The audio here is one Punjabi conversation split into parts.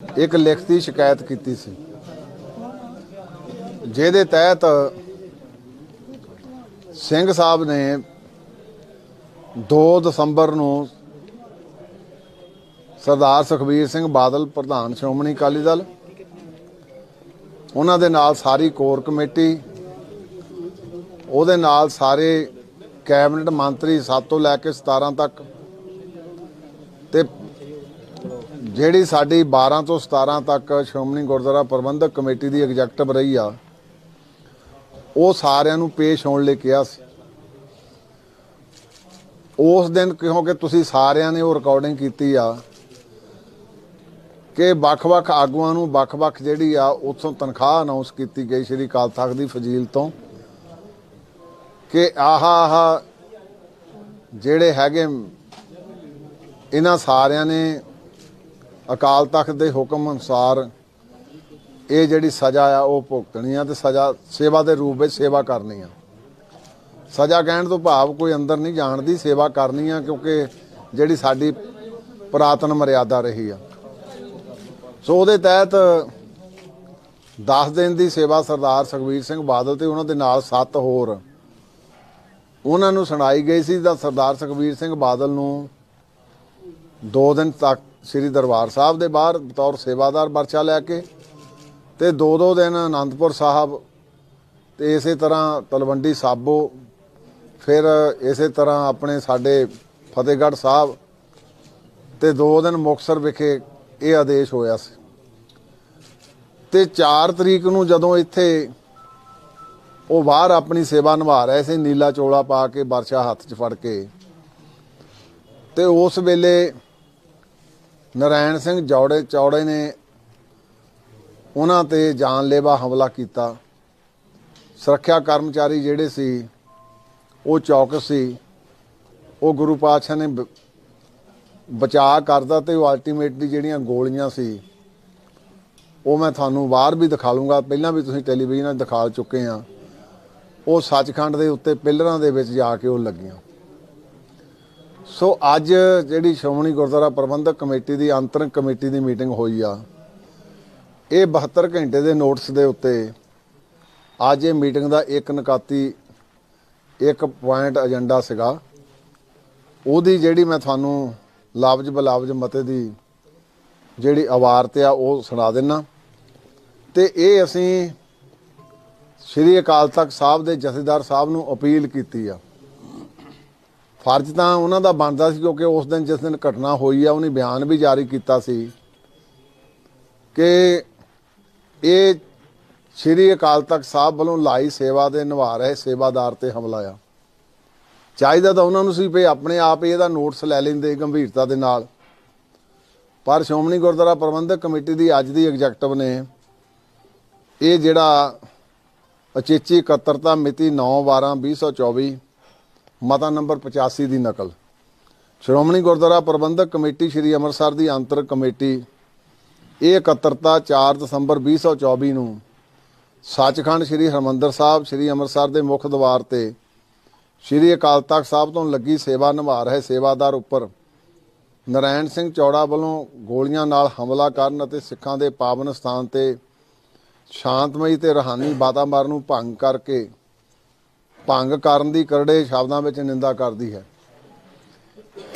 ਇੱਕ ਲਿਖਤੀ ਸ਼ਿਕਾਇਤ ਕੀਤੀ ਸੀ। ਜਿਹਦੇ ਤਹਿਤ ਸਿੰਘ ਸਾਹਿਬ ਨੇ 2 ਦਸੰਬਰ ਨੂੰ ਸਰਦਾਰ ਸੁਖਬੀਰ ਸਿੰਘ ਬਾਦਲ, ਪ੍ਰਧਾਨ ਸ਼੍ਰੋਮਣੀ ਅਕਾਲੀ ਦਲ, ਉਹਨਾਂ ਦੇ ਨਾਲ ਸਾਰੀ ਕੋਰ ਕਮੇਟੀ, ਉਹਦੇ ਨਾਲ ਸਾਰੇ ਕੈਬਨਿਟ ਮੰਤਰੀ 7 ਤੋਂ ਲੈ ਕੇ 17 ਤੱਕ ਤੇ ਜਿਹੜੀ ਸਾਡੀ 12 ਤੋਂ 17 ਤੱਕ ਸ਼੍ਰੋਮਣੀ ਗੁਰਦੁਆਰਾ ਪ੍ਰਬੰਧਕ ਕਮੇਟੀ ਦੀ ਐਗਜ਼ੈਕਟਿਵ ਰਹੀ ਆ, ਉਹ ਸਾਰਿਆਂ ਨੂੰ ਪੇਸ਼ ਹੋਣ ਲਈ ਕਿਹਾ ਸੀ। ਉਸ ਦਿਨ ਕਿਉਂਕਿ ਤੁਸੀਂ ਸਾਰਿਆਂ ਨੇ ਉਹ ਰਿਕਾਰਡਿੰਗ ਕੀਤੀ ਆ ਕਿ ਵੱਖ-ਵੱਖ ਆਗੂਆਂ ਨੂੰ ਵੱਖ-ਵੱਖ ਜਿਹੜੀ ਆ, ਉਥੋਂ ਤਨਖਾਹ ਅਨਾਉਂਸ ਕੀਤੀ ਗਈ ਸ਼੍ਰੀ ਅਕਾਲ ਤਖਤ ਦੀ ਫਜ਼ੀਲ ਤੋਂ ਕਿ ਆਹਾ ਆਹਾ ਜਿਹੜੇ ਹੈਗੇ, ਇਹਨਾਂ ਸਾਰਿਆਂ ਨੇ ਅਕਾਲ ਤਖਤ ਦੇ ਹੁਕਮ ਅਨੁਸਾਰ ਇਹ ਜਿਹੜੀ ਸਜ਼ਾ ਆ ਉਹ ਭੁਗਤਣੀ ਆ ਤੇ ਸਜ਼ਾ, ਸੇਵਾ ਦੇ ਰੂਪ ਵਿੱਚ ਸੇਵਾ ਕਰਨੀ ਆ। ਸਜ਼ਾ ਕਹਿਣ ਤੋਂ ਭਾਵ ਕੋਈ ਅੰਦਰ ਨਹੀਂ ਜਾਣ ਦੀ ਸੇਵਾ ਕਰਨੀ ਆ ਕਿਉਂਕਿ ਜਿਹੜੀ ਸਾਡੀ ਪੁਰਾਤਨ ਮਰਿਆਦਾ ਰਹੀ ਆ। ਸੋ ਉਹਦੇ ਤਹਿਤ 10 ਦਿਨ ਦੀ ਸੇਵਾ ਸਰਦਾਰ ਸੁਖਬੀਰ ਸਿੰਘ ਬਾਦਲ ਤੇ ਉਹਨਾਂ ਦੇ ਨਾਲ 7 ਹੋਰ ਉਹਨਾਂ ਨੂੰ ਸੁਣਾਈ ਗਈ ਸੀ ਤਾਂ ਸਰਦਾਰ ਸੁਖਬੀਰ ਸਿੰਘ ਬਾਦਲ ਨੂੰ 2 ਦਿਨ ਤੱਕ ਸ੍ਰੀ ਦਰਬਾਰ ਸਾਹਿਬ ਦੇ ਬਾਹਰ ਬਤੌਰ ਸੇਵਾਦਾਰ ਪਰਚਾ ਲੈ ਕੇ ਤੇ ਦੋ ਦੋ ਦਿਨ ਆਨੰਦਪੁਰ ਸਾਹਿਬ ਤੇ ਇਸੇ ਤਰ੍ਹਾਂ ਤਲਵੰਡੀ ਸਾਬੋ, ਫਿਰ ਇਸੇ ਤਰ੍ਹਾਂ ਆਪਣੇ ਸਾਡੇ ਫਤਿਹਗੜ੍ਹ ਸਾਹਿਬ ਤੇ ਦੋ ਦਿਨ ਮੁਕਸਰ ਵਿਖੇ ਇਹ ਆਦੇਸ਼ ਹੋਇਆ ਸੀ। ਤੇ 4 ਤਰੀਕ ਨੂੰ ਜਦੋਂ ਇੱਥੇ ਉਹ ਬਾਹਰ ਆਪਣੀ ਸੇਵਾ ਨਿਭਾ ਰਹੇ ਸੀ, ਨੀਲਾ ਚੋਲਾ ਪਾ ਕੇ ਵਰਸ਼ਾ ਹੱਥ 'ਚ ਫੜ ਕੇ ਤੇ ਉਸ ਵੇਲੇ ਨਰਾਇਣ ਸਿੰਘ ਜੌੜੇ ਚੌੜੇ ਨੇ ਉਹਨਾਂ ਤੇ ਜਾਨਲੇਵਾ ਹਮਲਾ ਕੀਤਾ। ਸੁਰੱਖਿਆ ਕਰਮਚਾਰੀ ਜਿਹੜੇ ਸੀ, ਉਹ ਚੌਕਸ ਸੀ। ਉਹ ਗੁਰੂ ਪਾਤਸ਼ਾਹ ਨੇ ਬਚਾਅ ਕਰਦਾ ਤੇ ਉਹ ਅਲਟੀਮੇਟਲੀ ਜਿਹੜੀਆਂ ਗੋਲੀਆਂ ਸੀ, ਉਹ ਮੈਂ ਤੁਹਾਨੂੰ ਬਾਹਰ ਵੀ ਦਿਖਾ ਲੂੰਗਾ। ਪਹਿਲਾਂ ਵੀ ਤੁਸੀਂ ਟੈਲੀਵਿਜ਼ਨ 'ਤੇ ਦਿਖਾ ਚੁੱਕੇ ਆ ਉਹ ਸੱਚਖੰਡ ਦੇ ਉੱਤੇ ਪਿਲਰਾਂ ਦੇ ਵਿੱਚ ਜਾ ਕੇ ਉਹ ਲੱਗੀਆਂ। ਸੋ ਅੱਜ ਜਿਹੜੀ ਸ਼੍ਰੋਮਣੀ ਗੁਰਦੁਆਰਾ ਪ੍ਰਬੰਧਕ ਕਮੇਟੀ ਦੀ ਅੰਤਰਿਮ ਕਮੇਟੀ ਦੀ ਮੀਟਿੰਗ ਹੋਈ ਆ, ਇਹ 72 ਘੰਟੇ ਦੇ ਨੋਟਿਸ ਦੇ ਉੱਤੇ ਅੱਜ ਇਹ ਮੀਟਿੰਗ ਦਾ ਇੱਕ ਨਕਾਤੀ, ਇੱਕ ਪੁਆਇੰਟ ਏਜੰਡਾ ਸੀਗਾ। ਉਹਦੀ ਜਿਹੜੀ ਮੈਂ ਤੁਹਾਨੂੰ ਲਫ਼ਜ਼ ਬਲਫ਼ਜ਼ ਮਤੇ ਦੀ ਜਿਹੜੀ ਆਵਾਰਤ ਆ, ਉਹ ਸੁਣਾ ਦੇਣਾ ਤੇ ਇਹ ਅਸੀਂ ਸ਼੍ਰੀ ਅਕਾਲ ਤਖਤ ਸਾਹਿਬ ਦੇ ਜਥੇਦਾਰ ਸਾਹਿਬ ਨੂੰ ਅਪੀਲ ਕੀਤੀ ਆ। ਫਰਜ਼ ਤਾਂ ਉਹਨਾਂ ਦਾ ਬਣਦਾ ਸੀ ਕਿਉਂਕਿ ਉਸ ਦਿਨ ਜਿਸ ਦਿਨ ਘਟਨਾ ਹੋਈ ਆ, ਉਹਨੇ ਬਿਆਨ ਵੀ ਜਾਰੀ ਕੀਤਾ ਸੀ ਕਿ ਇਹ ਸ਼੍ਰੀ ਅਕਾਲ ਤਖਤ ਸਾਹਿਬ ਵੱਲੋਂ ਲਾਈ ਸੇਵਾ ਦੇ ਨਿਭਾ ਰਹੇ ਸੇਵਾਦਾਰ ਤੇ ਹਮਲਾ ਆ। ਚਾਹੀਦਾ ਤਾਂ ਉਹਨਾਂ ਨੂੰ ਸੀ ਵੀ ਆਪਣੇ ਆਪ ਇਹਦਾ ਨੋਟਿਸ ਲੈ ਲੈਂਦੇ ਗੰਭੀਰਤਾ ਦੇ ਨਾਲ। ਪਰ ਸ਼੍ਰੋਮਣੀ ਗੁਰਦੁਆਰਾ ਪ੍ਰਬੰਧਕ ਕਮੇਟੀ ਦੀ ਅੱਜ ਦੀ ਐਗਜ਼ੈਕਟਿਵ ਨੇ ਇਹ ਜਿਹੜਾ ਅਚੇਚੀ ਇਕੱਤਰਤਾ ਮਿਤੀ 9/12/2024 ਮਤਾ ਨੰਬਰ 85 ਦੀ ਨਕਲ। ਸ਼੍ਰੋਮਣੀ ਗੁਰਦੁਆਰਾ ਪ੍ਰਬੰਧਕ ਕਮੇਟੀ ਸ੍ਰੀ ਅੰਮ੍ਰਿਤਸਰ ਦੀ ਅੰਤਰ ਕਮੇਟੀ, ਇਹ ਇਕੱਤਰਤਾ 4 ਦਸੰਬਰ 2024 ਨੂੰ ਸੱਚਖੰਡ ਸ੍ਰੀ ਹਰਮੰਦਰ ਸਾਹਿਬ, ਸ੍ਰੀ ਅੰਮ੍ਰਿਤਸਰ ਦੇ ਮੁੱਖ ਦਵਾਰ ਤੇ ਸ੍ਰੀ ਅਕਾਲ ਤਖਤ ਸਾਹਿਬ ਤੋਂ ਲੱਗੀ ਸੇਵਾ ਨਿਭਾ ਰਹੇ ਸੇਵਾਦਾਰ ਉੱਪਰ ਨਰਾਇਣ ਸਿੰਘ ਚੌੜਾ ਵੱਲੋਂ ਗੋਲੀਆਂ ਨਾਲ ਹਮਲਾ ਕਰਨ ਅਤੇ ਸਿੱਖਾਂ ਦੇ ਪਾਵਨ ਸਥਾਨ ਤੇ ਸ਼ਾਂਤਮਈ ਤੇ ਰਹਾਨੀ ਵਾਤਾਵਰਣ ਨੂੰ ਭੰਗ ਕਰਕੇ ਭੰਗ ਕਰਨ ਦੀ ਕਰੜੇ ਸ਼ਬਦਾਂ ਵਿੱਚ ਨਿੰਦਾ ਕਰਦੀ ਹੈ।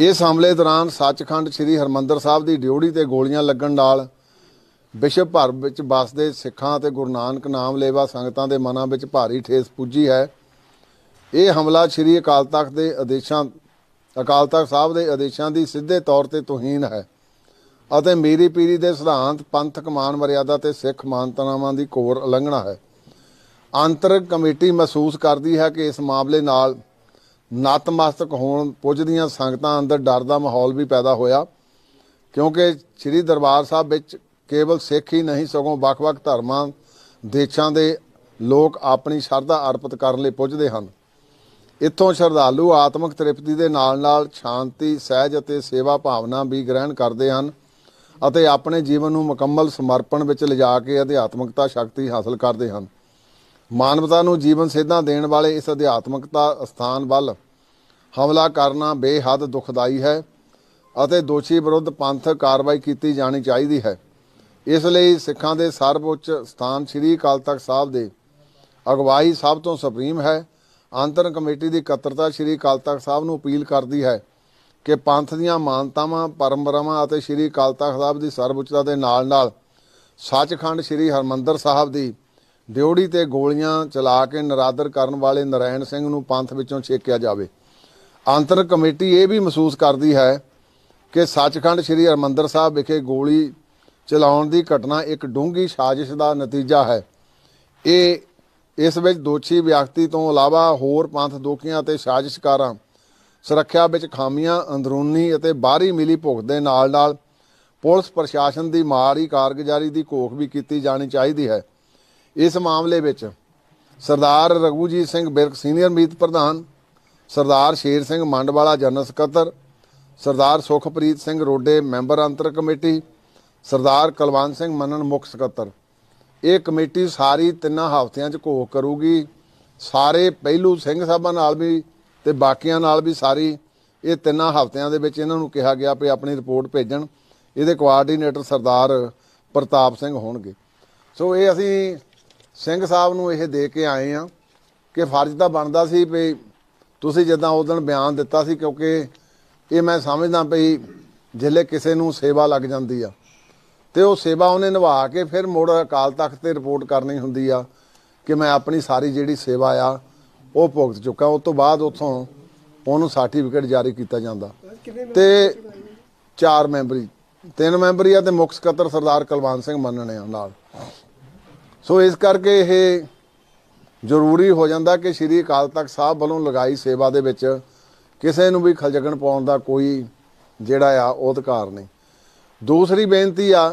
ਇਸ ਹਮਲੇ ਦੌਰਾਨ ਸੱਚਖੰਡ ਸ੍ਰੀ ਹਰਮੰਦਰ ਸਾਹਿਬ ਦੀ ਡਿਊੜੀ ਤੇ ਗੋਲੀਆਂ ਲੱਗਣ ਨਾਲ ਵਿਸ਼ਵ ਭਰ ਵਿੱਚ ਵਸਦੇ ਸਿੱਖਾਂ ਅਤੇ ਗੁਰੂ ਨਾਨਕ ਨਾਮ ਲੇਵਾ ਸੰਗਤਾਂ ਦੇ ਮਨਾਂ ਵਿੱਚ ਭਾਰੀ ਠੇਸ ਪੁੱਜੀ ਹੈ। ਇਹ ਹਮਲਾ ਸ੍ਰੀ ਅਕਾਲ ਤਖਤ ਦੇ ਆਦੇਸ਼ਾਂ, ਅਕਾਲ ਤਖਤ ਸਾਹਿਬ ਦੇ ਆਦੇਸ਼ਾਂ ਦੀ ਸਿੱਧੇ ਤੌਰ ਤੇ ਤੋਹੀਨ ਹੈ ਅਤੇ ਮੀਰੀ ਪੀਰੀ ਦੇ ਸਿਧਾਂਤ ਪੰਥਕ ਮਾਨ ਮਰਿਆਦਾ ਤੇ ਸਿੱਖ ਮਾਨਤਾਵਾਂ ਦੀ ਕੋਰ ਉਲੰਘਣਾ ਹੈ। ਅੰਤਰ ਕਮੇਟੀ ਮਹਿਸੂਸ ਕਰਦੀ ਹੈ ਕਿ ਇਸ ਮਾਮਲੇ ਨਾਲ ਨਤਮਸਤਕ ਹੋਣ ਪੁੱਜਦੀਆਂ ਸੰਗਤਾਂ ਅੰਦਰ ਡਰ ਦਾ ਮਾਹੌਲ ਵੀ ਪੈਦਾ ਹੋਇਆ, ਕਿਉਂਕਿ ਸ੍ਰੀ ਦਰਬਾਰ ਸਾਹਿਬ ਵਿੱਚ ਕੇਵਲ ਸਿੱਖ ਹੀ ਨਹੀਂ, ਸਗੋਂ ਵੱਖ-ਵੱਖ ਧਰਮਾਂ, ਦੇਸ਼ਾਂ ਦੇ ਲੋਕ ਆਪਣੀ ਸ਼ਰਧਾ ਅਰਪਿਤ ਕਰਨ ਲਈ ਪੁੱਜਦੇ ਹਨ। ਇੱਥੋਂ ਸ਼ਰਧਾਲੂ ਆਤਮਿਕ ਤ੍ਰਿਪਤੀ ਦੇ ਨਾਲ-ਨਾਲ ਸ਼ਾਂਤੀ, ਸਹਿਜ ਅਤੇ ਸੇਵਾ ਭਾਵਨਾ ਵੀ ਗ੍ਰਹਿਣ ਕਰਦੇ ਹਨ ਅਤੇ ਆਪਣੇ ਜੀਵਨ ਨੂੰ ਮੁਕੰਮਲ ਸਮਰਪਣ ਵਿੱਚ ਲਿਜਾ ਕੇ ਅਧਿਆਤਮਿਕਤਾ, ਸ਼ਕਤੀ ਹਾਸਲ ਕਰਦੇ ਹਨ। ਮਾਨਵਤਾ ਨੂੰ ਜੀਵਨ ਸੇਧਾਂ ਦੇਣ ਵਾਲੇ ਇਸ ਅਧਿਆਤਮਿਕਤਾ ਸਥਾਨ ਵੱਲ ਹਮਲਾ ਕਰਨਾ ਬੇਹੱਦ ਦੁਖਦਾਈ ਹੈ ਅਤੇ ਦੋਸ਼ੀ ਵਿਰੁੱਧ ਪੰਥਕ ਕਾਰਵਾਈ ਕੀਤੀ ਜਾਣੀ ਚਾਹੀਦੀ ਹੈ। ਇਸ ਲਈ ਸਿੱਖਾਂ ਦੇ ਸਰਵਉੱਚ ਸਥਾਨ ਸ੍ਰੀ ਅਕਾਲ ਤਖਤ ਸਾਹਿਬ ਦੇ ਅਗਵਾਈ ਸਭ ਤੋਂ ਸੁਪਰੀਮ ਹੈ। ਅੰਤਰ ਕਮੇਟੀ ਦੀ ਇਕੱਤਰਤਾ ਸ੍ਰੀ ਅਕਾਲ ਤਖਤ ਸਾਹਿਬ ਨੂੰ ਅਪੀਲ ਕਰਦੀ ਹੈ ਕਿ ਪੰਥ ਦੀਆਂ ਮਾਨਤਾਵਾਂ, ਪਰੰਪਰਾਵਾਂ ਅਤੇ ਸ੍ਰੀ ਅਕਾਲ ਤਖਤ ਸਾਹਿਬ ਦੀ ਸਰਵਉੱਚਤਾ ਦੇ ਨਾਲ-ਨਾਲ ਸੱਚਖੰਡ ਸ੍ਰੀ ਹਰਮੰਦਰ ਸਾਹਿਬ ਦੀ ਡਿਉੜੀ ਤੇ ਗੋਲੀਆਂ ਚਲਾ ਕੇ ਨਰਾਦਰ ਕਰਨ ਵਾਲੇ ਨਰਾਇਣ ਸਿੰਘ ਨੂੰ ਪੰਥ ਵਿੱਚੋਂ ਛੇਕਿਆ ਜਾਵੇ। ਅੰਤਰ ਕਮੇਟੀ ਇਹ ਵੀ ਮਹਿਸੂਸ ਕਰਦੀ ਹੈ ਕਿ ਸੱਚਖੰਡ ਸ੍ਰੀ ਹਰਮੰਦਰ ਸਾਹਿਬ ਵਿਖੇ ਗੋਲੀ ਚਲਾਉਣ ਦੀ ਘਟਨਾ ਇੱਕ ਡੂੰਘੀ ਸਾਜ਼ਿਸ਼ ਦਾ ਨਤੀਜਾ ਹੈ। ਇਹ, ਇਸ ਵਿੱਚ ਦੋਸ਼ੀ ਵਿਅਕਤੀ ਤੋਂ ਇਲਾਵਾ ਹੋਰ ਪੰਥ ਦੋਖੀਆਂ ਅਤੇ ਸਾਜ਼ਿਸ਼ਕਾਰਾਂ, ਸੁਰੱਖਿਆ ਵਿੱਚ ਖਾਮੀਆਂ, ਅੰਦਰੂਨੀ ਅਤੇ ਬਾਹਰੀ ਮਿਲੀ ਭੁਗਤ ਦੇ ਨਾਲ-ਨਾਲ ਪੁਲਿਸ ਪ੍ਰਸ਼ਾਸਨ ਦੀ ਮਾੜੀ ਕਾਰਗੁਜ਼ਾਰੀ ਦੀ ਘੋਖ ਵੀ ਕੀਤੀ ਜਾਣੀ ਚਾਹੀਦੀ ਹੈ। ਇਸ ਮਾਮਲੇ ਵਿੱਚ ਸਰਦਾਰ ਰਘੂਜੀਤ ਸਿੰਘ ਬਿਰਕ ਸੀਨੀਅਰ ਮੀਤ ਪ੍ਰਧਾਨ, ਸਰਦਾਰ ਸ਼ੇਰ ਸਿੰਘ ਮੰਡਵਾਲਾ ਜਨਰਲ ਸਕੱਤਰ, ਸਰਦਾਰ ਸੁਖਪ੍ਰੀਤ ਸਿੰਘ ਰੋਡੇ ਮੈਂਬਰ ਅੰਤਰ ਕਮੇਟੀ, ਸਰਦਾਰ ਕੁਲਵੰਤ ਸਿੰਘ ਮੰਨਣ ਮੁੱਖ ਸਕੱਤਰ। ਇਹ ਕਮੇਟੀ ਸਾਰੀ ਤਿੰਨਾਂ ਹਫ਼ਤਿਆਂ 'ਚ ਘੋਖ ਕਰੂਗੀ। ਸਾਰੇ ਪਹਿਲੂ ਸਿੰਘ ਸਾਹਿਬਾਂ ਨਾਲ ਵੀ ਤੇ ਬਾਕੀਆਂ ਨਾਲ ਵੀ ਸਾਰੀ ਇਹ ਤਿੰਨਾਂ ਹਫ਼ਤਿਆਂ ਦੇ ਵਿੱਚ ਇਹਨਾਂ ਨੂੰ ਕਿਹਾ ਗਿਆ ਵੀ ਆਪਣੀ ਰਿਪੋਰਟ ਭੇਜਣ। ਇਹਦੇ ਕੋਆਰਡੀਨੇਟਰ ਸਰਦਾਰ ਪ੍ਰਤਾਪ ਸਿੰਘ ਹੋਣਗੇ। ਸੋ ਇਹ ਅਸੀਂ ਸਿੰਘ ਸਾਹਿਬ ਨੂੰ ਇਹ ਦੇ ਕੇ ਆਏ ਆ ਕਿ ਫਰਜ਼ ਤਾਂ ਬਣਦਾ ਸੀ ਵੀ ਤੁਸੀਂ ਜਿੱਦਾਂ ਉਹ ਦਿਨ ਬਿਆਨ ਦਿੱਤਾ ਸੀ, ਕਿਉਂਕਿ ਇਹ ਮੈਂ ਸਮਝਦਾ ਪਈ ਜਿੱਲੇ ਕਿਸੇ ਨੂੰ ਸੇਵਾ ਲੱਗ ਜਾਂਦੀ ਆ। ਤੇ ਉਹ ਸੇਵਾ ਉਹਨੇ ਨਿਭਾ ਕੇ ਫਿਰ ਮੁੜ ਅਕਾਲ ਤਖਤ ਤੇ ਰਿਪੋਰਟ ਕਰਨੀ ਹੁੰਦੀ ਆ ਕਿ ਮੈਂ ਆਪਣੀ ਸਾਰੀ ਜਿਹੜੀ ਸੇਵਾ ਆ, ਉਹ ਭੁਗਤ ਚੁੱਕਾ। ਉਸ ਤੋਂ ਬਾਅਦ ਉਥੋਂ ਉਹਨੂੰ ਸਰਟੀਫਿਕੇਟ ਜਾਰੀ ਕੀਤਾ ਜਾਂਦਾ। ਤੇ ਚਾਰ ਮੈਂਬਰੀ, ਤਿੰਨ ਮੈਂਬਰੀ ਆ ਤੇ ਮੁੱਖ ਸਕੱਤਰ ਸਰਦਾਰ ਕੁਲਵੰਤ ਸਿੰਘ ਮੰਨਣੇ ਆ ਨਾਲ। ਸੋ ਇਸ ਕਰਕੇ ਇਹ ਜ਼ਰੂਰੀ ਹੋ ਜਾਂਦਾ ਕਿ ਸ੍ਰੀ ਅਕਾਲ ਤਖਤ ਸਾਹਿਬ ਵੱਲੋਂ ਲਗਾਈ ਸੇਵਾ ਦੇ ਵਿੱਚ ਕਿਸੇ ਨੂੰ ਵੀ ਖਲਜਗਣ ਪਾਉਣ ਦਾ ਕੋਈ ਜਿਹੜਾ ਆ ਉਹ ਅਧਿਕਾਰ ਨਹੀਂ। ਦੂਸਰੀ ਬੇਨਤੀ ਆ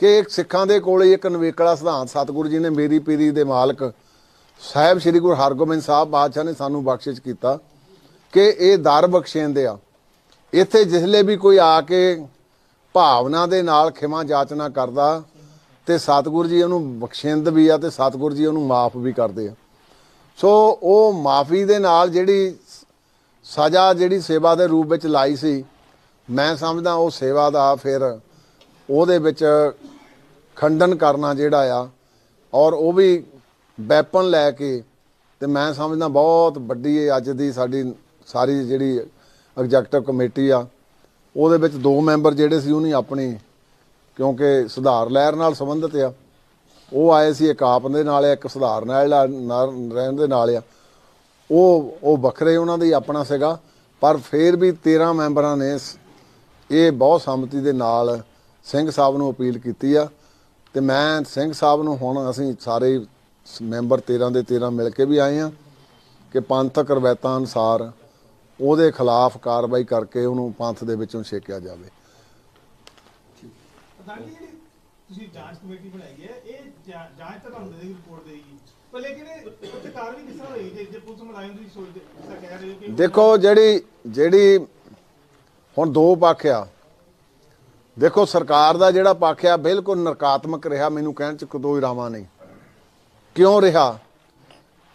ਕਿ ਇੱਕ ਸਿੱਖਾਂ ਦੇ ਕੋਲੇ ਇੱਕ ਨਵੇਕਲਾ ਸਿਧਾਂਤ, ਸਤਿਗੁਰੂ ਜੀ ਨੇ ਮੇਰੀ ਪੀਰੀ ਦੇ ਮਾਲਕ ਸਾਹਿਬ ਸ੍ਰੀ ਗੁਰੂ ਹਰਗੋਬਿੰਦ ਸਾਹਿਬ ਬਾਦਸ਼ਾਹ ਨੇ ਸਾਨੂੰ ਬਖਸ਼ਿਸ਼ ਕੀਤਾ ਕਿ ਇਹ ਦਰ ਬਖਸ਼ੇਂਦੇ ਆ। ਇੱਥੇ ਜਿਸਲੇ ਵੀ ਕੋਈ ਆ ਕੇ ਭਾਵਨਾ ਦੇ ਨਾਲ ਖਿਮਾ ਜਾਚਨਾ ਕਰਦਾ ਤੇ ਸਤਿਗੁਰੂ ਜੀ ਉਹਨੂੰ ਬਖਸ਼ਿੰਦ ਵੀ ਆ ਤੇ ਸਤਿਗੁਰੂ ਜੀ ਉਹਨੂੰ ਮਾਫ ਵੀ ਕਰਦੇ ਆ। ਸੋ ਉਹ ਮਾਫੀ ਦੇ ਨਾਲ ਜਿਹੜੀ ਸਜ਼ਾ, ਜਿਹੜੀ ਸੇਵਾ ਦੇ ਰੂਪ ਵਿੱਚ ਲਾਈ ਸੀ, ਮੈਂ ਸਮਝਦਾ ਉਹ ਸੇਵਾ ਦਾ ਫਿਰ ਉਹਦੇ ਵਿੱਚ ਖੰਡਨ ਕਰਨਾ ਜਿਹੜਾ ਆ ਔਰ ਉਹ ਵੀ ਵੈਪਨ ਲੈ ਕੇ ਤੇ ਮੈਂ ਸਮਝਦਾ ਬਹੁਤ ਵੱਡੀ ਅੱਜ ਦੀ ਸਾਡੀ ਸਾਰੀ ਜਿਹੜੀ ਐਗਜ਼ੈਕਟਿਵ ਕਮੇਟੀ ਆ, ਉਹਦੇ ਵਿੱਚ ਦੋ ਮੈਂਬਰ ਜਿਹੜੇ ਸੀ ਉਹਨੇ ਆਪਣੀ ਕਿਉਂਕਿ ਸੁਧਾਰ ਲਹਿਰ ਨਾਲ ਸੰਬੰਧਿਤ ਆ। ਉਹ ਆਏ ਸੀ ਇੱਕ ਆਪ ਦੇ ਨਾਲ ਆ, ਇੱਕ ਸੁਧਾਰ ਨਾਲ ਨਾਲ ਰਹਿਣ ਦੇ ਨਾਲ ਆ। ਉਹ ਉਹ ਵੱਖਰੇ ਉਹਨਾਂ ਦਾ ਹੀ ਆਪਣਾ ਸੀਗਾ ਪਰ ਫਿਰ ਵੀ 13 ਮੈਂਬਰਾਂ ਨੇ ਸ- ਇਹ ਬਹੁਤ ਸੰਮਤੀ ਦੇ ਨਾਲ ਸਿੰਘ ਸਾਹਿਬ ਨੂੰ ਅਪੀਲ ਕੀਤੀ ਆ। ਤੇ ਮੈਂ ਸਿੰਘ ਸਾਹਿਬ ਨੂੰ ਹੁਣ ਅਸੀਂ ਸਾਰੇ ਸ- ਮੈਂਬਰ 13 ਦੇ 13 ਮਿਲ ਕੇ ਵੀ ਆਏ ਆ ਕਿ ਪੰਥਕ ਰਵਾਇਤਾਂ ਅਨੁਸਾਰ ਉਹਦੇ ਖਿਲਾਫ ਕਾਰਵਾਈ ਕਰਕੇ ਉਹਨੂੰ ਪੰਥ ਦੇ ਵਿੱਚੋਂ ਛੇਕਿਆ ਜਾਵੇ। ਪ੍ਰਧਾਨ ਜਿਹੜੀ ਤੁਸੀਂ ਜਾਂਚ ਕਮੇਟੀ ਬਣਾਈ ਹੈ, ਇਹ ਜਾਂ- ਜਾਂਚ ਤਾਂ ਤੁਹਾਨੂੰ ਦੇਗੀ ਰਿਪੋਰਟ ਦੇਗੀ ਪਰ ਲੇਕਿਨ ਇਹ ਉੱਥੇ ਕਾਰਵਾਈ ਕਿਸ ਤਰ੍ਹਾਂ ਹੋਈ? ਜੇ ਜੇ ਪੁਲਿਸ ਮੁਲਾਜ਼ਮ ਤੁਸੀਂ ਸੋਚਦੇ ਜਿਸ ਤਰ੍ਹਾਂ ਕਹਿ ਰਹੇ ਹੋ ਕਿ ਦੇਖੋ ਜਿਹੜੀ ਜਿਹੜੀ ਹੁਣ ਦੋ ਪੱਖ ਆ। ਦੇਖੋ ਸਰਕਾਰ ਦਾ ਜਿਹੜਾ ਪੱਖ ਆ, ਬਿਲਕੁਲ ਨਕਾਰਾਤਮਕ ਰਿਹਾ, ਮੈਨੂੰ ਕਹਿਣ ਚ ਕੋਈ ਰਾਵਾ ਨਹੀਂ। ਕਿਉਂ ਰਿਹਾ?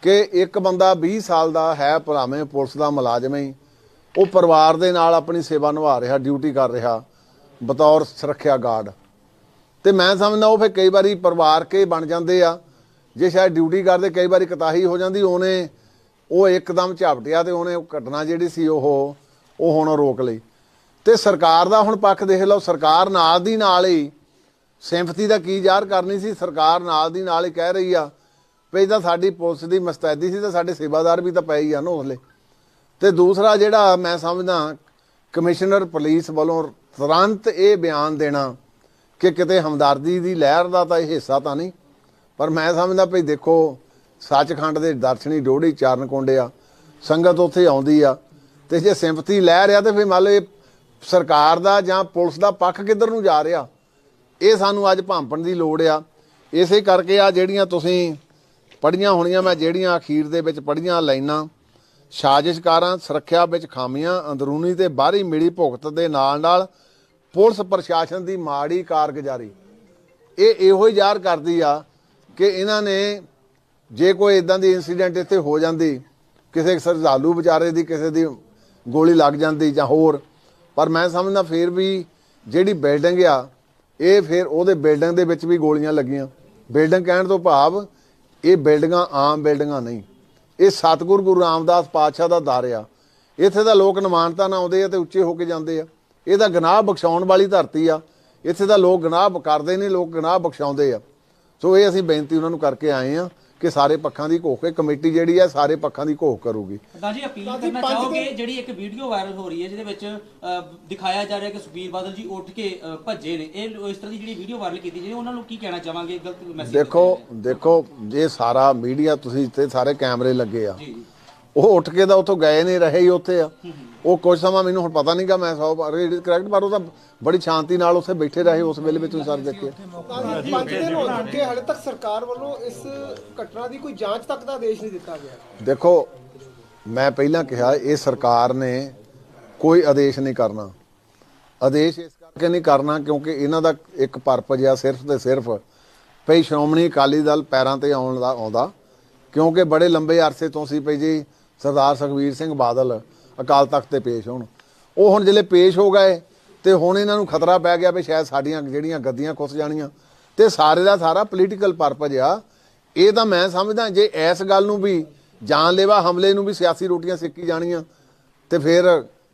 ਕਿ ਇੱਕ ਬੰਦਾ 20 ਸਾਲ ਦਾ ਹੈ, ਭਰਾਵੇਂ ਪੁਲਿਸ ਦਾ ਮੁਲਾਜ਼ਮ ਹੀ। ਉਹ ਪਰਿਵਾਰ ਦੇ ਨਾਲ ਆਪਣੀ ਸੇਵਾ ਨਿਭਾ ਰਿਹਾ, ਡਿਊਟੀ ਕਰ ਰਿਹਾ। ਬਤੌਰ ਸੁਰੱਖਿਆ ਗਾਰਡ। ਤੇ ਮੈਂ ਸਮਝਦਾ ਉਹ ਫਿਰ ਕਈ ਵਾਰੀ ਪਰਿਵਾਰ ਕੇ ਬਣ ਜਾਂਦੇ ਆ। ਜੇ ਸ਼ਾਇਦ ਡਿਊਟੀ ਕਰਦੇ, ਕਈ ਵਾਰੀ ਕਤਾਹੀ ਹੋ ਜਾਂਦੀ, ਉਹਨੇ ਉਹ ਇੱਕਦਮ ਝਾਪਟਿਆ ਤੇ ਉਹਨੇ ਉਹ ਘਟਨਾ ਜਿਹੜੀ ਸੀ ਉਹ ਉਹ ਹੁਣ ਰੋਕ ਲਈ। ਤੇ ਸਰਕਾਰ ਦਾ ਹੁਣ ਪੱਖ ਦੇਖ ਲਓ, ਸਰਕਾਰ ਨਾਲ ਦੀ ਨਾਲ ਹੀ ਸਿੰਪਥੀ ਦਾ ਕੀ ਜ਼ਾਹਰ ਕਰਨੀ ਸੀ, ਸਰਕਾਰ ਨਾਲ ਦੀ ਨਾਲ ਹੀ ਕਹਿ ਰਹੀ ਆ ਵੀ ਤਾਂ ਸਾਡੀ ਪੁਲਿਸ ਦੀ ਮਸਤੈਦੀ ਸੀ ਤਾਂ ਸਾਡੇ ਸੇਵਾਦਾਰ ਵੀ ਤਾਂ ਪਏ ਹੀ ਆ ਨਾ ਉਸਲੇ। ਤੇ ਦੂਸਰਾ ਜਿਹੜਾ ਮੈਂ ਸਮਝਦਾ, ਕਮਿਸ਼ਨਰ ਪੁਲਿਸ ਵੱਲੋਂ ਤੁਰੰਤ ਇਹ ਬਿਆਨ ਦੇਣਾ ਕਿ ਕਿਤੇ ਹਮਦਰਦੀ ਦੀ ਲਹਿਰ ਦਾ ਤਾਂ ਇਹ ਹਿੱਸਾ ਤਾਂ ਨਹੀਂ। ਪਰ ਮੈਂ ਸਮਝਦਾ ਭਈ ਦੇਖੋ, ਸੱਚਖੰਡ ਦੇ ਦਰਸ਼ਨੀ ਡੋੜੀ ਚਾਰਨ ਕੋਂਡੇ ਆ, ਸੰਗਤ ਉੱਥੇ ਆਉਂਦੀ ਆ, ਤੇ ਜੇ ਸਿੰਪਥੀ ਲੈ ਰਿਹਾ ਤੇ ਫਿਰ ਮੰਨ ਲਓ ਇਹ ਸਰਕਾਰ ਦਾ ਜਾਂ ਪੁਲਿਸ ਦਾ ਪੱਖ ਕਿੱਧਰ ਨੂੰ ਜਾ ਰਿਹਾ। ਇਹ ਸਾਨੂੰ ਅੱਜ ਭਾਂਪਣ ਦੀ ਲੋੜ ਆ। ਇਸੇ ਕਰਕੇ ਆ ਜਿਹੜੀਆਂ ਤੁਸੀਂ ਪੜੀਆਂ ਹੋਣੀਆਂ, ਮੈਂ ਜਿਹੜੀਆਂ ਅਖੀਰ ਦੇ ਵਿੱਚ ਪੜੀਆਂ ਲਾਈਨਾਂ, ਸਾਜ਼ਿਸ਼ਕਾਰਾਂ, ਸੁਰੱਖਿਆ ਵਿੱਚ ਖਾਮੀਆਂ, ਅੰਦਰੂਨੀ ਤੇ ਬਾਹਰੀ ਮਿਲੀ ਭੁਗਤ ਦੇ ਨਾਲ ਨਾਲ ਪੁਲਿਸ ਪ੍ਰਸ਼ਾਸਨ ਦੀ ਮਾੜੀ ਕਾਰਗੁਜ਼ਾਰੀ। ਇਹ ਇਹੋ ਹੀ ਜ਼ਾਹਰ ਕਰਦੀ ਆ ਕਿ ਇਹਨਾਂ ਨੇ ਜੇ ਕੋਈ ਇਦਾਂ ਦੀ ਇਨਸੀਡੈਂਟ ਇੱਥੇ ਹੋ ਜਾਂਦੀ, ਕਿਸੇ ਸਰਦਾਲੂ ਵਿਚਾਰੇ ਦੀ, ਕਿਸੇ ਦੀ ਗੋਲੀ ਲੱਗ ਜਾਂਦੀ ਜਾਂ ਹੋਰ, ਪਰ ਮੈਂ ਸਮਝਦਾ ਫੇਰ ਵੀ ਜਿਹੜੀ ਬਿਲਡਿੰਗ ਆ, ਇਹ ਫਿਰ ਉਹਦੇ ਬਿਲਡਿੰਗ ਦੇ ਵਿੱਚ ਵੀ ਗੋਲੀਆਂ ਲੱਗੀਆਂ। ਬਿਲਡਿੰਗ ਕਹਿਣ ਤੋਂ ਭਾਵ ਇਹ ਬਿਲਡਿੰਗਾਂ ਆਮ ਬਿਲਡਿੰਗਾਂ ਨਹੀਂ। ਇਹ ਸਤਿਗੁਰੂ ਗੁਰੂ ਰਾਮਦਾਸ ਪਾਤਸ਼ਾਹ ਦਾ ਦਰ ਆ। ਇੱਥੇ ਦਾ ਲੋਕ ਨਿਮਾਨਤਾ ਨਾਲ ਆਉਂਦੇ ਆ ਤੇ ਉੱਚੇ ਹੋ ਕੇ ਜਾਂਦੇ ਆ। ਇਹ ਤਾਂ ਗੁਨਾਹ ਬਖਸ਼ਾਉਣ ਵਾਲੀ ਧਰਤੀ ਆ। ਇੱਥੇ ਦਾ ਲੋਕ ਗੁਨਾਹ ਕਰਦੇ ਨਹੀਂ ਲੋਕ ਗੁਨਾਹ ਬਖਸ਼ਾਉਂਦੇ ਆ। ਸੋ ਇਹ ਅਸੀਂ ਬੇਨਤੀ ਉਹਨਾਂ ਨੂੰ ਕਰਕੇ ਆਏ ਆ ਕਿ ਸਾਰੇ ਪੱਖਾਂ ਦੀ ਘੋਖ ਇਹ ਕਮੇਟੀ ਜਿਹੜੀ ਆ ਸਾਰੇ ਪੱਖਾਂ ਦੀ ਘੋਖ ਕਰੂਗੀ। ਪ੍ਰਧਾਨ ਜੀ ਅਪੀਲ ਕਰਨਾ ਚਾਹੋਗੇ ਜਿਹੜੀ ਇੱਕ ਵੀਡੀਓ ਵਾਇਰਲ ਹੋ ਰਹੀ ਹੈ ਜਿਹਦੇ ਵਿੱਚ ਦਿਖਾਇਆ ਜਾ ਰਿਹਾ ਕਿ ਸੁਖਬੀਰ ਬਾਦਲ ਜੀ ਉੱਠ ਕੇ ਭੱਜੇ ਨੇ। ਇਹ ਇਸ ਤਰ੍ਹਾਂ ਦੀ ਜਿਹੜੀ ਵੀਡੀਓ ਵਾਇਰਲ ਕੀਤੀ ਜਿਹੜੀ ਉਹਨਾਂ ਨੂੰ ਕੀ ਕਹਿਣਾ ਚਾਹਾਂਗੇ? ਗਲਤ ਮੈਸੇਜ ਦੇਖੋ ਦੇਖੋ ਜੇ ਸਾਰਾ ਮੀਡੀਆ ਤੁਸੀਂ ਇੱਥੇ ਸਾਰੇ ਕੈਮਰੇ ਲੱਗੇ ਆ। ਜੀ। ਉਹ ਉੱਠ ਕੇ ਤਾਂ ਉੱਥੋਂ ਗਏ ਨਹੀਂ ਰਹੇ ਹੀ ਉੱਥੇ ਆ। ਉਹ ਕੁਝ ਸਮਾਂ ਮੈਨੂੰ ਹੁਣ ਪਤਾ ਨਹੀਂਗਾ ਮੈਂ ਸੌ ਕਰੈਕਟ ਪਰ ਉਹ ਤਾਂ ਬੜੀ ਸ਼ਾਂਤੀ ਨਾਲ ਉੱਥੇ ਬੈਠੇ ਰਹੇ ਉਸ ਵੇਲੇ ਵਿੱਚ ਤੁਸੀਂ ਸਾਰੇ ਦੇਖੇ ਪੰਜ ਪੰਜ ਦਿਨ ਹੋ ਚੁੱਕੇ ਹਾਲੇ ਤੱਕ ਸਰਕਾਰ ਵੱਲੋਂ ਇਸ ਘਟਨਾ ਦੀ ਕੋਈ ਜਾਂਚ ਤੱਕ ਦਾ ਆਦੇਸ਼ ਨਹੀਂ ਦਿੱਤਾ ਗਿਆ। ਦੇਖੋ ਮੈਂ ਪਹਿਲਾਂ ਕਿਹਾ ਇਹ ਸਰਕਾਰ ਨੇ ਕੋਈ ਆਦੇਸ਼ ਨਹੀਂ ਕਰਨਾ। ਆਦੇਸ਼ ਇਸ ਕਰਕੇ ਨਹੀਂ ਕਰਨਾ ਕਿਉਂਕਿ ਇਹਨਾਂ ਦਾ ਇੱਕ ਪਰਪਸ ਆ ਸਿਰਫ ਤੇ ਸਿਰਫ ਭਈ ਸ਼੍ਰੋਮਣੀ ਅਕਾਲੀ ਦਲ ਪੈਰਾਂ ਤੇ ਆਉਣ ਦਾ ਆਉਂਦਾ। ਕਿਉਂਕਿ ਬੜੇ ਲੰਬੇ ਅਰਸੇ ਤੋਂ ਸੀ ਭਈ ਜੀ ਸਰਦਾਰ ਸੁਖਬੀਰ ਸਿੰਘ ਬਾਦਲ ਅਕਾਲ ਤਖਤ ਤੇ ਪੇਸ਼ ਹੋਣ। ਉਹ ਹੁਣ ਜਿਹੜੇ ਪੇਸ਼ ਹੋ ਗਏ ਤੇ ਹੁਣ ਇਹਨਾਂ ਨੂੰ ਖਤਰਾ ਪੈ ਗਿਆ ਵੀ ਸ਼ਾਇਦ ਸਾਡੀਆਂ ਜਿਹੜੀਆਂ ਗੱਦੀਆਂ ਖੁੱਸ ਜਾਣੀਆਂ। ਤੇ ਸਾਰੇ ਦਾ ਸਾਰਾ ਪੋਲੀਟੀਕਲ ਪਰਪਸ ਆ। ਇਹ ਤਾਂ ਮੈਂ ਸਮਝਦਾ ਜੇ ਇਸ ਗੱਲ ਨੂੰ ਵੀ ਜਾਨਲੇਵਾ ਹਮਲੇ ਨੂੰ ਵੀ ਸਿਆਸੀ ਰੋਟੀਆਂ ਸਿੱਕੀ ਜਾਣੀਆਂ ਤੇ ਫਿਰ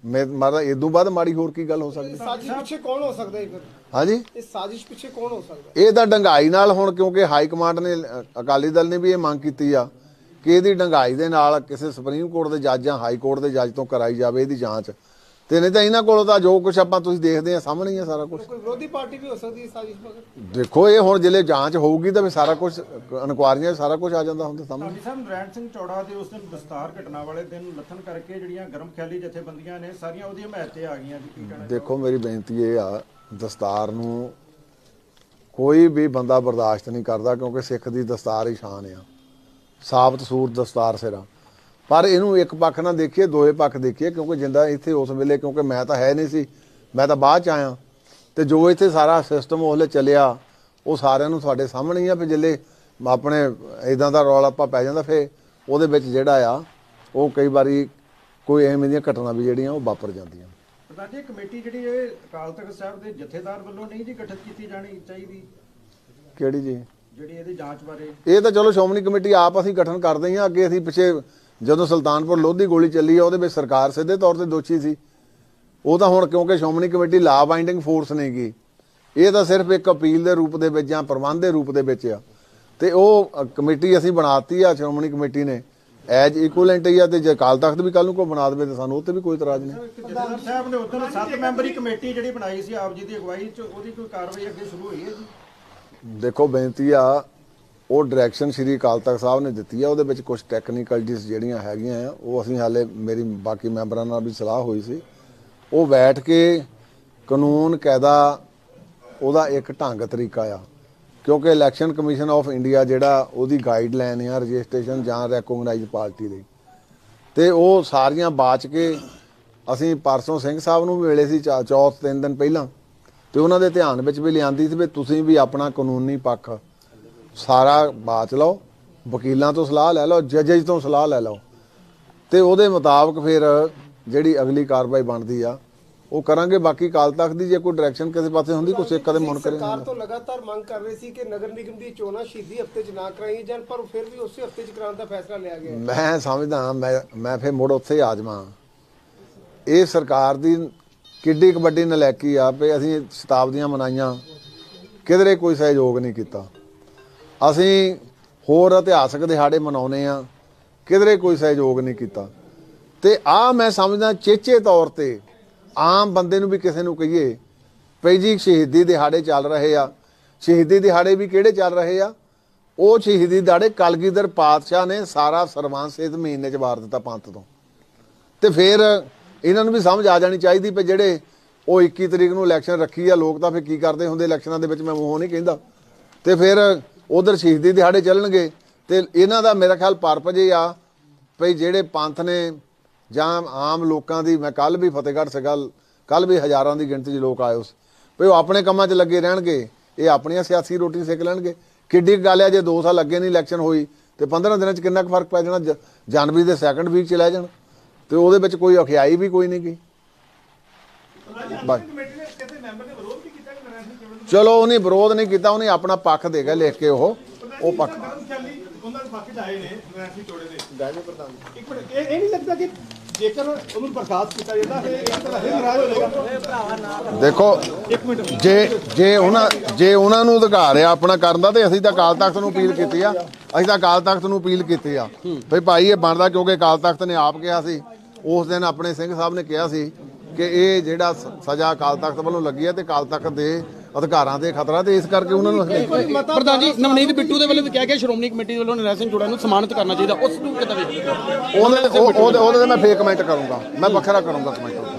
ਮੈਂ ਮਾਰਾ ਇਦੋਂ ਬਾਅਦ ਮਾੜੀ ਹੋਰ ਕੀ ਗੱਲ ਹੋ ਸਕਦੀ? ਸਾਜ਼ਿਸ਼ ਪਿੱਛੇ ਕੌਣ ਹੋ ਸਕਦਾ ਫਿਰ? ਹਾਂਜੀ? ਇਸ ਸਾਜ਼ਿਸ਼ ਪਿੱਛੇ ਕੌਣ ਹੋ ਸਕਦਾ? ਇਹ ਤਾਂ ਡੰਗਾਈ ਨਾਲ ਹੁਣ ਕਿਉਂਕਿ ਹਾਈ ਕਮਾਂਡ ਨੇ ਅਕਾਲੀ ਦਲ ਨੇ ਵੀ ਇਹ ਮੰਗ ਕੀਤੀ ਆ। ਕਿ ਇਹਦੀ ਡੰਗਾਈ ਦੇ ਨਾਲ ਕਿਸੇ ਸੁਪਰੀਮ ਕੋਰਟ ਦੇ ਜੱਜ ਜਾਂ ਹਾਈ ਕੋਰਟ ਦੇ ਜੱਜ ਤੋਂ ਕਰਾਈ ਜਾਵੇ ਇਹਦੀ ਜਾਂਚ? ਤੇ ਨਹੀਂ ਤਾਂ ਇਹਨਾਂ ਕੋਲੋਂ ਤਾਂ ਜੋ ਕੁਝ ਆਪਾਂ ਤੁਸੀਂ ਦੇਖਦੇ ਆ ਸਾਹਮਣੇ ਹੀ ਆ ਸਾਰਾ ਕੁਝ ਕੋਈ ਵਿਰੋਧੀ ਪਾਰਟੀ ਵੀ ਹੋ ਸਕਦੀ ਹੈ ਸਾਜ਼ਿਸ਼ ਮਗਰ? ਦੇਖੋ ਇਹ ਹੁਣ ਜਿਹੜੇ ਜਾਂਚ ਹੋਊਗੀ ਤਾਂ ਫਿਰ ਸਾਰਾ ਕੁਝ ਇਨਕੁਆਰੀਆਂ ਸਾਰਾ ਕੁਝ ਆ ਜਾਂਦਾ ਹੁੰਦਾ ਸਾਹਮਣੇ। ਸਾਹਿਬ ਨਰੈਣ ਸਿੰਘ ਚੌੜਾ ਦੇ ਉਸ ਦਿਨ ਦਸਤਾਰ ਘਟਨਾ ਵਾਲੇ ਦਿਨ ਲੱਥਣ ਕਰਕੇ ਜਿਹੜੀਆਂ ਗਰਮ ਖਿਆਲੀ ਜਥੇਬੰਦੀਆਂ ਨੇ ਸਾਰੀਆਂ ਉਹਦੀ ਹਮਾਇਤ ਤੇ ਆ ਗਈਆਂ ਜੀ ਕੀ ਕਹਿਣਾ ਦੇਖੋ ਮੇਰੀ ਬੇਨਤੀ ਇਹ ਆ ਦਸਤਾਰ ਨੂੰ ਕੋਈ ਵੀ ਬੰਦਾ ਬਰਦਾਸ਼ਤ ਨਹੀਂ ਕਰਦਾ ਕਿਉਂਕਿ ਸਿੱਖ ਦੀ ਦਸਤਾਰ ਹੀ ਸ਼ਾਨ ਆ। ਸਾਬਤ ਸੂਰ ਦਸਤਾਰ ਸਿਰਾ। ਪਰ ਇਹਨੂੰ ਇੱਕ ਪੱਖ ਨਾਲ ਦੇਖੀਏ ਦੋਏ ਪੱਖ ਦੇਖੀਏ ਕਿਉਂਕਿ ਜਿੰਦਾ ਇੱਥੇ ਉਸ ਵੇਲੇ ਕਿਉਂਕਿ ਮੈਂ ਤਾਂ ਹੈ ਨਹੀਂ ਸੀ ਮੈਂ ਤਾਂ ਬਾਅਦ ਚ ਆਇਆ। ਤੇ ਜੋ ਇੱਥੇ ਸਾਰਾ ਸਿਸਟਮ ਉਹਲੇ ਚੱਲਿਆ ਉਹ ਸਾਰਿਆਂ ਨੂੰ ਤੁਹਾਡੇ ਸਾਹਮਣੇ ਹੀ ਆ ਵੀ ਜਿੱਲੇ ਆਪਣੇ ਇਦਾਂ ਦਾ ਰੌਲਾ ਆਪਾਂ ਪੈ ਜਾਂਦਾ ਫੇ ਉਹਦੇ ਵਿੱਚ ਜਿਹੜਾ ਆ ਉਹ ਕਈ ਵਾਰੀ ਕੋਈ ਐਵੇਂ ਦੀਆਂ ਘਟਨਾ ਵੀ ਜਿਹੜੀਆਂ ਉਹ ਵਾਪਰ ਜਾਂਦੀਆਂ। ਪ੍ਰਧਾਨ ਜੀ ਕਮੇਟੀ ਜਿਹੜੀ ਇਹ ਅਕਾਲ ਤਖਤ ਸਾਹਿਬ ਦੇ ਜਥੇਦਾਰ ਵੱਲੋਂ ਨਹੀਂ ਜੀ ਗਠਿਤ ਕੀਤੀ ਜਾਣੀ ਚਾਹੀਦੀ? ਕਿਹੜੀ ਜੀ? ਜਿਹੜੀ ਇਹਦੀ ਜਾਂਚ ਬਾਰੇ ਇਹ ਤਾਂ ਚਲੋ ਸ਼੍ਰੋਮਣੀ ਕਮੇਟੀ ਆਪ ਅਸੀਂ ਗਠਨ ਕਰਦੇ ਹਾਂ ਅੱਗੇ ਅਸੀਂ ਪਿੱਛੇ ਜਦੋਂ ਸੁਲਤਾਨਪੁਰ ਲੋਧੀ ਗੋਲੀ ਚੱਲੀ ਆ ਉਹਦੇ ਵਿੱਚ ਸਰਕਾਰ ਸਿੱਧੇ ਤੌਰ ਤੇ ਦੋਸ਼ੀ ਸੀ। ਉਹ ਤਾਂ ਹੁਣ ਕਿਉਂਕਿ ਸ਼੍ਰੋਮਣੀ ਕਮੇਟੀ ਲਾ ਬਾਈਂਡਿੰਗ ਫੋਰਸ ਨਹੀਂ ਗੀ। ਇਹ ਤਾਂ ਸਿਰਫ ਇੱਕ ਅਪੀਲ ਦੇ ਰੂਪ ਦੇ ਵਿੱਚ ਜਾਂ ਪ੍ਰਬੰਧ ਦੇ ਰੂਪ ਦੇ ਵਿੱਚ ਆ। ਤੇ ਉਹ ਕਮੇਟੀ ਅਸੀਂ ਬਣਾਤੀ ਆ ਸ਼੍ਰੋਮਣੀ ਕਮੇਟੀ ਨੇ। ਐਜ ਇਕੁਇਵਲੈਂਟ ਹੀ ਆ ਤੇ ਜੇ ਅਕਾਲ ਤਖਤ ਵੀ ਕੱਲ ਨੂੰ ਕੋਈ ਬਣਾ ਦੇਵੇ ਤਾਂ ਸਾਨੂੰ ਉਹ ਤੇ ਵੀ ਕੋਈ ਇਤਰਾਜ਼ ਨਹੀਂ। ਜਥੇਦਾਰ ਸਾਹਿਬ ਨੇ ਉਦੋਂ ਸੱਤ ਮੈਂਬਰੀ ਕਮੇਟੀ ਜਿਹੜੀ ਬਣਾਈ ਸੀ ਆਪ ਜੀ ਦੀ ਅਗਵਾਈ ਚ ਉਹਦੀ ਕੋਈ ਕਾਰਵਾਈ ਅੱਗੇ ਸ਼ੁਰੂ ਹੋਈ ਹੈ ਜੀ? ਦੇਖੋ ਬੇਨਤੀ ਆ, ਉਹ ਡਾਇਰੈਕਸ਼ਨ ਸ਼੍ਰੀ ਅਕਾਲ ਤਖਤ ਸਾਹਿਬ ਨੇ ਦਿੱਤੀ ਆ, ਉਹਦੇ ਵਿੱਚ ਕੁਝ ਟੈਕਨੀਕਲਟੀਜ਼ ਜਿਹੜੀਆਂ ਹੈਗੀਆਂ ਆ, ਉਹ ਅਸੀਂ ਹਾਲੇ ਮੇਰੀ ਬਾਕੀ ਮੈਂਬਰਾਂ ਨਾਲ ਵੀ ਸਲਾਹ ਹੋਈ ਸੀ। ਉਹ ਬੈਠ ਕੇ ਕਾਨੂੰਨ, ਕਾਇਦਾ, ਉਹਦਾ ਇੱਕ ਢੰਗ ਤਰੀਕਾ ਆ। ਕਿਉਂਕਿ ਇਲੈਕਸ਼ਨ ਕਮਿਸ਼ਨ ਆਫ ਇੰਡੀਆ ਜਿਹੜਾ, ਉਹਦੀ ਗਾਈਡਲਾਈਨ ਆ ਰਜਿਸਟ੍ਰੇਸ਼ਨ ਜਾਂ ਰੈਕੋਗਨਾਈਜ਼ ਪਾਰਟੀ ਲਈ ਤੇ ਉਹ ਸਾਰੀਆਂ ਬਾਚ ਕੇ ਅਸੀਂ ਪਰਸੋਂ ਸਿੰਘ ਸਾਹਿਬ ਨੂੰ ਵੀ ਮਿਲੇ ਸੀ ਚਾ- ਚੌਥ ਤਿੰਨ ਦਿਨ ਪਹਿਲਾਂ। ਤੇ ਉਹਨਾਂ ਦੇ ਧਿਆਨ ਵਿੱਚ ਵੀ ਲਿਆਂਦੀ ਸੀ ਵੀ ਤੁਸੀਂ ਵੀ ਆਪਣਾ ਕਾਨੂੰਨੀ ਪੱਖ ਸਾਰਾ ਬਾਚ ਲਓ ਵਕੀਲਾਂ ਤੋਂ ਸਲਾਹ ਲੈ ਲਓ ਜੱਜਜ ਤੋਂ ਸਲਾਹ ਲੈ ਲਓ। ਤੇ ਉਹਦੇ ਮੁਤਾਬਕ ਫਿਰ ਜਿਹੜੀ ਅਗਲੀ ਕਾਰਵਾਈ ਬਣਦੀ ਆ ਉਹ ਕਰਾਂਗੇ। ਬਾਕੀ ਕਾਲ ਤੱਕ ਦੀ ਜੇ ਕੋਈ ਡਾਇਰੈਕਸ਼ਨ ਕਿਸੇ ਪਾਸੇ ਹੁੰਦੀ ਕੋਈ ਸਿੱਖ ਕਦੇ ਮੁਣ ਕਰੇ ਸਰਕਾਰ ਤੋਂ ਲਗਾਤਾਰ ਮੰਗ ਕਰ ਰਹੀ ਸੀ ਕਿ ਨਗਰ ਨਿਗਮ ਦੀ ਚੋਣਾਂ ਸ਼ਹੀਦੀ ਹਫ਼ਤੇ 'ਚ ਨਾ ਕਰਾਈਆਂ ਜਾਣ ਪਰ ਫਿਰ ਵੀ ਉਸੇ ਹਫ਼ਤੇ 'ਚ ਕਰਾਉਣ ਦਾ ਫੈਸਲਾ ਲਿਆ ਗਿਆ। ਮੈਂ ਸਮਝਦਾ ਮੈਂ ਮੈਂ ਫਿਰ ਮੁੜ ਉੱਥੇ ਆ ਜਾਵਾਂ ਇਹ ਸਰਕਾਰ ਦੀ ਕਿੱਡੀ ਕਬੱਡੀ ਨਲੈਕੀ ਆ ਵੀ ਅਸੀਂ ਸ਼ਤਾਬਦੀਆਂ ਮਨਾਈਆਂ। ਕਿਧਰੇ ਕੋਈ ਸਹਿਯੋਗ ਨਹੀਂ ਕੀਤਾ। ਅਸੀਂ ਹੋਰ ਇਤਿਹਾਸਕ ਦਿਹਾੜੇ ਮਨਾਉਨੇ ਆ ਕਿਧਰੇ ਕੋਈ ਸਹਿਯੋਗ ਨਹੀਂ ਕੀਤਾ। ਤੇ ਆ ਮੈਂ ਸਮਝਦਾ ਚੇਚੇ ਤੌਰ ਤੇ ਆਮ ਬੰਦੇ ਨੂੰ ਵੀ ਕਿਸੇ ਨੂੰ ਕਹੀਏ ਪਈ ਜੀ ਸ਼ਹੀਦੀ ਦਿਹਾੜੇ ਚੱਲ ਰਹੇ ਆ। ਸ਼ਹੀਦੀ ਦਿਹਾੜੇ ਵੀ ਕਿਹੜੇ ਚੱਲ ਰਹੇ ਆ? ਉਹ ਸ਼ਹੀਦੀ ਦਿਹਾੜੇ ਕਲਗੀਧਰ ਪਾਤਸ਼ਾਹ ਨੇ ਸਾਰਾ ਸਰਵਾਨ ਸੇਤ ਮਹੀਨੇ ਚ ਵਾਰ ਦਿੱਤਾ ਪੰਥ ਤੋਂ। ਤੇ ਫਿਰ ਇਹਨਾਂ ਨੂੰ ਵੀ ਸਮਝ ਆ ਜਾਣੀ ਚਾਹੀਦੀ ਵੀ ਜਿਹੜੇ ਉਹ 21 ਤਰੀਕ ਨੂੰ ਇਲੈਕਸ਼ਨ ਰੱਖੀ ਆ, ਲੋਕ ਤਾਂ ਫਿਰ ਕੀ ਕਰਦੇ ਹੁੰਦੇ? ਇਲੈਕਸ਼ਨਾਂ ਦੇ ਵਿੱਚ ਮੈਂ ਮੂੰਹੋਂ ਨਹੀਂ ਕਹਿੰਦਾ। ਤੇ ਫਿਰ ਉਧਰ ਸ਼ਹੀਦੀ ਦਿਹਾੜੇ ਚੱਲਣਗੇ ਤੇ ਇਹਨਾਂ ਦਾ ਮੇਰਾ ਖਿਆਲ ਪਰਪਜ ਇਹ ਆ ਭਈ ਜਿਹੜੇ ਪੰਥ ਨੇ ਜਾਂ ਆਮ ਲੋਕਾਂ ਦੀ, ਮੈਂ ਕੱਲ ਵੀ ਫਤਿਹਗੜ੍ਹ ਸੀਗਾ ਕੱਲ ਵੀ ਹਜ਼ਾਰਾਂ ਦੀ ਗਿਣਤੀ 'ਚ ਲੋਕ ਆਏ ਉਸ ਭਈ ਉਹ ਆਪਣੇ ਕੰਮਾਂ 'ਚ ਲੱਗੇ ਰਹਿਣਗੇ, ਇਹ ਆਪਣੀਆਂ ਸਿਆਸੀ ਰੋਟੀ ਸਿੱਖ ਲੈਣਗੇ। ਕਿੱਡੀ ਕੁ ਗੱਲ ਹੈ ਜੇ 2 ਸਾਲ ਅੱਗੇ ਨਹੀਂ ਇਲੈਕਸ਼ਨ ਹੋਈ ਤੇ 15 ਦਿਨਾਂ 'ਚ ਕਿੰਨਾ ਕੁ ਫ਼ਰਕ ਪੈ ਜਾਣਾ? ਜ- ਜਨਵਰੀ ਦੇ ਸੈਕੰਡ ਵੀਕ 'ਚ ਲੈ ਜਾਣ। ਤੇ ਉਹਦੇ ਵਿੱਚ ਕੋਈ ਅਖਿਆਈ ਵੀ ਕੋਈ ਨਹੀਂ ਗਈ। ਬਸ। ਚਲੋ, ਉਹਨੇ ਵਿਰੋਧ ਨਹੀਂ ਕੀਤਾ, ਉਹਨੇ ਆਪਣਾ ਪੱਖ ਦੇ ਗਿਆ ਲਿਖ ਕੇ ਉਹ। ਉਹ ਪੱਖ ਉਹਨਾਂ ਦੇ ਪੱਖ ਆਏ ਨੇ ਵੈਸੀ ਚੋੜੇ ਦੇ ਗਾਇਨੇ ਪ੍ਰਧਾਨ ਇੱਕ ਮਿੰਟ ਇਹ ਨਹੀਂ ਲੱਗਦਾ ਕਿ ਜੇਕਰ ਉਹਨੂੰ ਬਰਖਾਸਤ ਕੀਤਾ ਜਾਂਦਾ ਫਿਰ ਇੱਕ ਤਰ੍ਹਾਂ ਫਿਰ ਨਾਰਾਜ਼ ਹੋ ਜਾਏਗਾ ਦੇਖੋ, ਜੇ ਜੇ ਉਹਨਾਂ ਜੇ ਉਹਨਾਂ ਨੂੰ ਅਧਿਕਾਰ ਆ ਆਪਣਾ ਕਰਨ ਦਾ, ਤੇ ਅਸੀਂ ਤਾਂ ਅਕਾਲ ਤਖਤ ਨੂੰ ਅਪੀਲ ਕੀਤੀ ਆ। ਅਸੀਂ ਤਾਂ ਅਕਾਲ ਤਖਤ ਨੂੰ ਅਪੀਲ ਕੀਤੀ ਆ। ਭਈ ਭਾਈ, ਇਹ ਬਣਦਾ ਕਿਉਂਕਿ ਅਕਾਲ ਤਖਤ ਨੇ ਆਪ ਕਿਹਾ ਸੀ। ਉਸ ਦਿਨ ਆਪਣੇ ਸਿੰਘ ਸਾਹਿਬ ਨੇ ਕਿਹਾ ਸੀ ਕਿ ਇਹ ਜਿਹੜਾ ਸਜ਼ਾ ਅਕਾਲ ਤਖਤ ਵੱਲੋਂ ਲੱਗੀ ਹੈ ਤੇ ਅਕਾਲ ਤਖਤ ਦੇ ਅਧਿਕਾਰਾਂ ਤੇ ਖਤਰਾ ਤੇ ਇਸ ਕਰਕੇ ਉਹਨਾਂ ਨੂੰ ਪ੍ਰਧਾਨ ਜੀ ਨਵਨੀਤ ਬਿੱਟੂ ਦੇ ਵੱਲੋਂ ਵੀ ਕਿਹਾ ਗਿਆ ਸ਼੍ਰੋਮਣੀ ਕਮੇਟੀ ਵੱਲੋਂ ਨਰੈਣ ਸਿੰਘ ਜੋੜਾ ਨੂੰ ਸਨਮਾਨਿਤ ਕਰਨਾ ਚਾਹੀਦਾ ਉਸ ਨੂੰ ਹੋ? ਉਹਦੇ ਉਹ- ਉਹਦੇ ਮੈਂ ਫੇਕ ਕਮੈਂਟ ਕਰੂੰਗਾ ਮੈਂ ਵੱਖਰਾ ਕਰੂੰਗਾ ਕਮੈਂਟ